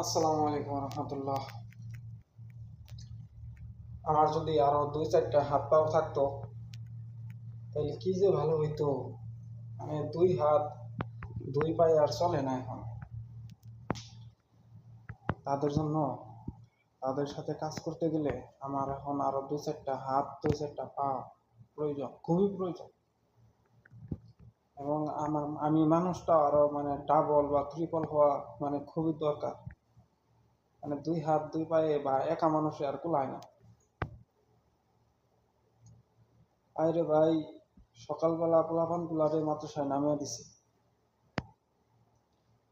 আসসালামু আলাইকুম রহমতুল্লাহ আমার যদি আরও দুই চারটা হাত পাও থাকতো, তাহলে কি যে ভালো হইতো? মানে দুই হাত দুই পায়ে আর চলে না এখন। তাদের জন্য, তাদের সাথে কাজ করতে গেলে আমার এখন আরও দু চারটা হাত, দুই চারটা পা প্রয়োজন, খুবই প্রয়োজন। এবং আমার, আমি মানুষটা আরও মানে ডাবল বা ট্রিপল হওয়া মানে খুবই দরকার। মানে দুই হাত, দুই পায়ে বা একা মানুষে আর কুলায় না। আরে ভাই, সকালবেলা পোলাপান গুলারে মাদ্রাসায় নামিয়ে দিছি।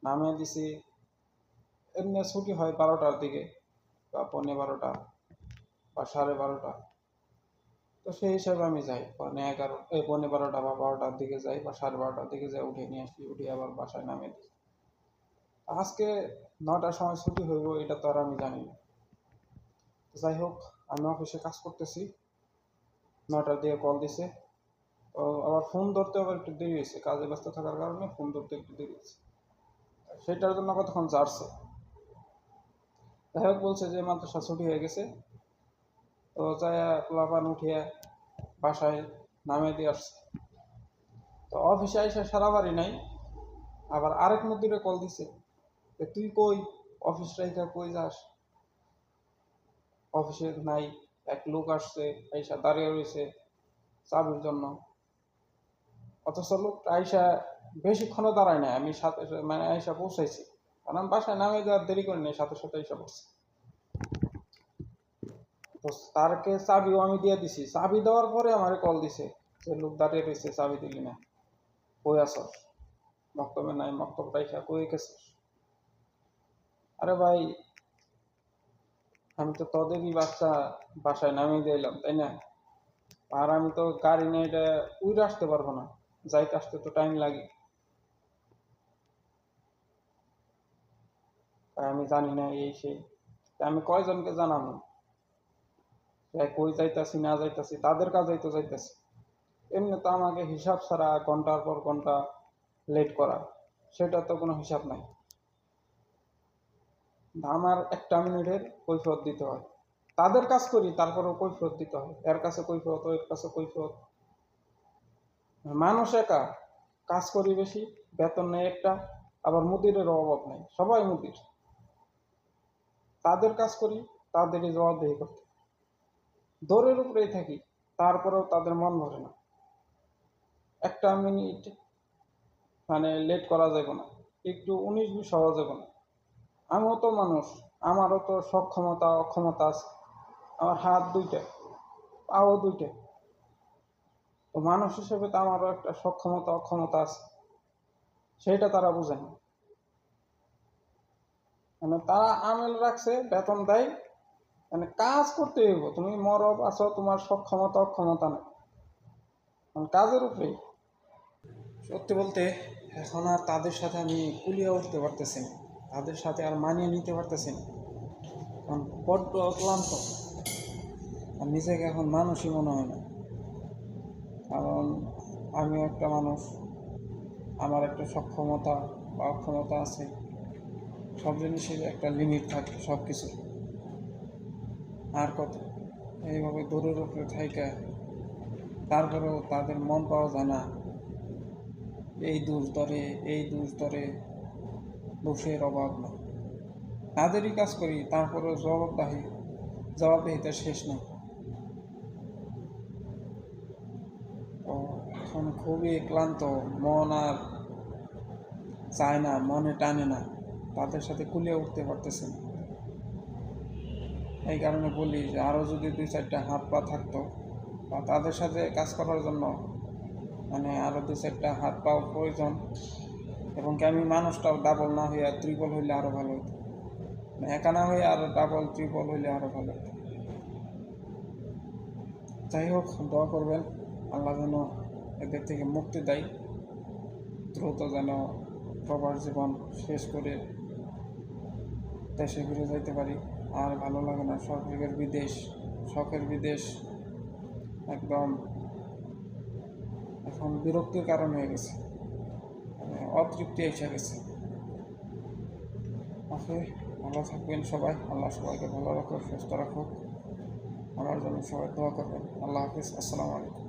নামিয়ে দিছি, এমনি ছুটি হয় বারোটার দিকে বা পৌনে বারোটা বা সাড়ে বারোটা। তো সেই হিসাবে আমি যাই, পৌনে এগারো, এই পৌনে বারোটা বা বারোটার দিকে যাই বা সাড়ে বারোটার দিকে যাই, উঠে নিয়ে আসি, উঠে আবার বাসায় নামিয়ে দিই। আজকে নটার সময় ছুটি হইব, এটা তো আর আমি জানি না। যাই হোক, আমি অফিসে কাজ করতেছি। নটার দিকে কল দিছে। আবার ফোন ধরতে আবার একটু দেরি হয়েছে, কাজে ব্যস্ত থাকার কারণে ফোন ধরতে একটু দেরি হয়েছে। সেটার জন্য কতক্ষণ চারছে যাই হোক, বলছে যে মাদ্রাসা ছুটি হয়ে গেছে। তো যাই পোলাপান উঠিয়া বাসায় নামিয়ে দিয়ে আসছে। তো অফিসে আইসা সারা বাড়ি নাই, আবার আরেক মধ্যে কল দিছে। তুই কই? অফিস রাইখা কই যাস? অফিসে নাই, এক লোক আসছে, আইসা দাঁড়িয়ে রয়েছে চাবির জন্য। অথচ লোক আইসা বেশিক্ষণও দাঁড়ায় না আমি সাথে মানে আইসা পৌঁছাইছি। কারণ বাসায় নামে যাওয়ার দেরি করি নাই, সাথে সাথে আইসা পড়ছে। তো তারকে চাবিও আমি দিয়ে দিছি। চাবি দেওয়ার পরে আমারে কল দিছে যে, লোক দাঁড়িয়ে রয়েছে, চাবি দিলি না। কই আসস মক্তবে নাই মক্তব রাইখা কই গেছিস আরে ভাই, আমি তো তোদেরই বাচ্চা বাসায় নামিয়ে দিলাম, তাই না? আর আমি তো গাড়ি নিয়ে এটা উইরে আসতে পারব না, যাইতে আসতে তো টাইম লাগে। আমি জানি না এই তা আমি কয়জনকে জানাব? কই যাইতাছি, না যাইতাছি, তাদের কাজেই তো যাইতাছি। এমনি তো আমাকে হিসাব ছাড়া ঘণ্টার পর ঘণ্টা লেট করা, সেটা তো কোনো হিসাব নাই। আমার একটা মিনিটের কৈফিয়ত দিতে হয়। তাদের কাজ করি, তারপরেও কৈফিয়ত দিতে হয়। এর কাছে কৈফিয়ত এর কাছে কৈফিয়ত। মানুষ একা, কাজ করি বেশি, বেতন নেই একটা, আবার মুদিরের অভাব নেই। সবাই মুদির। তাদের কাজ করি, তাদেরই জবাবদেহি করতে। দৌড়ের উপরেই থাকি, তারপরেও তাদের মন ভরে না। একটা মিনিট মানে লেট করা যাবে না। একটু উনিশ বিশ হওয়া যাবে না। আমিও তো মানুষ, আমারও তো সক্ষমতা অক্ষমতা আছে। আমার হাত দুইটা, পাও দুইটা। তো মানুষ হিসেবে তো আমারও একটা সক্ষমতা অক্ষমতা আছে। সেইটা তারা বুঝে না। মানে তারা আমেল রাখছে, বেতন দেয়। মানে কাজ করতে হইব, তুমি মরব আছো তোমার সক্ষমতা অক্ষমতা নেই। মানে কাজের উপরেই সত্যি বলতে এখন আর তাদের সাথে আমি কুলিয়ে উঠতে পারতেছি না। তাদের সাথে আর মানিয়ে নিতে পারতেছি না। কারণ বড্ড ক্লান্ত আর নিজেকে এখন মানুষই মনে হয় না। কারণ আমি একটা মানুষ। আমার একটা সক্ষমতা বা অক্ষমতা আছে। সব জিনিসের একটা লিমিট থাকে সব কিছু আর কত? এইভাবে দূরের উপরে থাইকা, তারপরেও তাদের মন পাওয়া যায় না। এই দূর দরে এই দূর দরে দোষের অভাব নেই। তাদেরই কাজ করি, তারপরেও জবাবদাহি, জবাবদিহিতা শেষ তো এখন খুবই ক্লান্ত, মন আর চায় না, মনে টানে না, তাদের সাথে কুলিয়ে উঠতে পারতেছে না। এই কারণে বলি যে আরও যদি দুই চারটা হাত পা থাকতো, বা তাদের সাথে কাজ করার জন্য মানে আরও দু চারটা হাত পাও প্রয়োজন এবং কি আমি মানুষটাও ডাবল না হইয়া ত্রিপল হইলে আরও ভালো হতো একা না হয়ে আরও ডাবল ত্রিপল হইলে আরও ভালো হতো যাই হোক, দোয়া করবেন, আল্লাহ যেন এদের থেকে মুক্তি দেয়, দ্রুত যেন প্রবার জীবন শেষ করে দেশে ফিরে যাইতে পারি। আর ভালো লাগে না শখের বিদেশ শখের বিদেশ, একদম এখন বিরক্তির কারণ হয়ে গেছে। অতৃপ্তি এসে গেছে। ওকে ভালো থাকবেন সবাই। আল্লাহ সবাইকে ভালো রাখুক, সুস্থ রাখুক। আমার জন্য সবাই দোয়া করবেন। আল্লাহ হাফিজ। আসসালামু আলাইকুম।